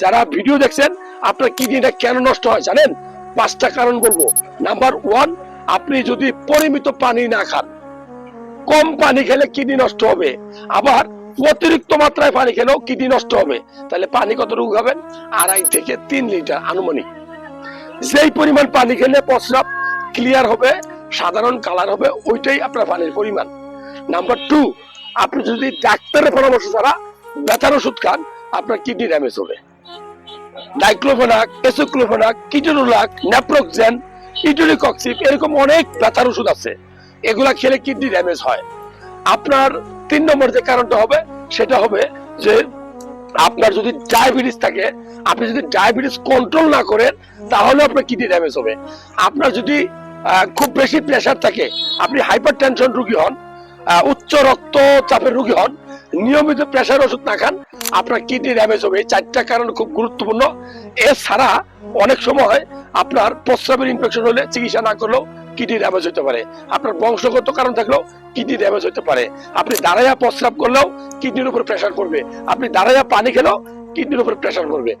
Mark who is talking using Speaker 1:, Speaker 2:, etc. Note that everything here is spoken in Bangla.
Speaker 1: যারা ভিডিও দেখছেন, আপনার কিডনিটা কেন নষ্ট হয় জানেন? পাঁচটা কারণ বলব। নাম্বার ওয়ান আপনি যদি পরিমিত পানি না খান, কম পানি খেলে কিডনি নষ্ট হবে। আবার অতিরিক্ত মাত্রায় পানি খেলেও কিডনি নষ্ট হবে। তাহলে পানি কতটুকু খাবেন আড়াই থেকে তিন লিটার আনুমানিক। যেই পরিমাণ পানি খেলে প্রস্রাব ক্লিয়ার হবে, সাধারণ কালার হবে, ওইটাই আপনার পানির পরিমাণ। নাম্বার টু আপনি যদি ডাক্তারের পরামর্শ ছাড়া ব্যথার ওষুধ খান, আপনার কিডনি ড্যামেজ হবে। Diclofenac, aceclofenac ketorolac naproxen etoricoxib এরকম অনেক ব্যথার ওষুধ আছে। এগুলা খেলে কিডনি ড্যামেজ হয়। আপনার তিন নম্বর যে কারণটা হবে, সেটা হবে যে আপনার যদি ডায়াবেটিস থাকে, আপনি যদি ডায়াবেটিস কন্ট্রোল না করেন, তাহলে আপনার কিডনি ড্যামেজ হবে। আপনার যদি খুব বেশি প্রেশার থাকে, আপনি হাইপার টেনশন রুগী হন উচ্চ রক্তচাপের রুগী হন, নিয়মিত প্রেশার ওষুধ না খান, আপনার কিডনি ড্যামেজ হবে। এই চারটা কারণ খুব গুরুত্বপূর্ণ। এছাড়া অনেক সময় আপনার প্রস্রাবের ইনফেকশন হলে চিকিৎসা না করলেও কিডনি ড্যামেজ হতে পারে। আপনার বংশগত কারণ থাকলেও কিডনি ড্যামেজ হতে পারে। আপনি দাঁড়াইয়া প্রস্রাব করলেও কিডনির উপর প্রেশার পড়বে। আপনি দাঁড়াইয়া পানি খেলেও কিডনির উপর প্রেশার পড়বে।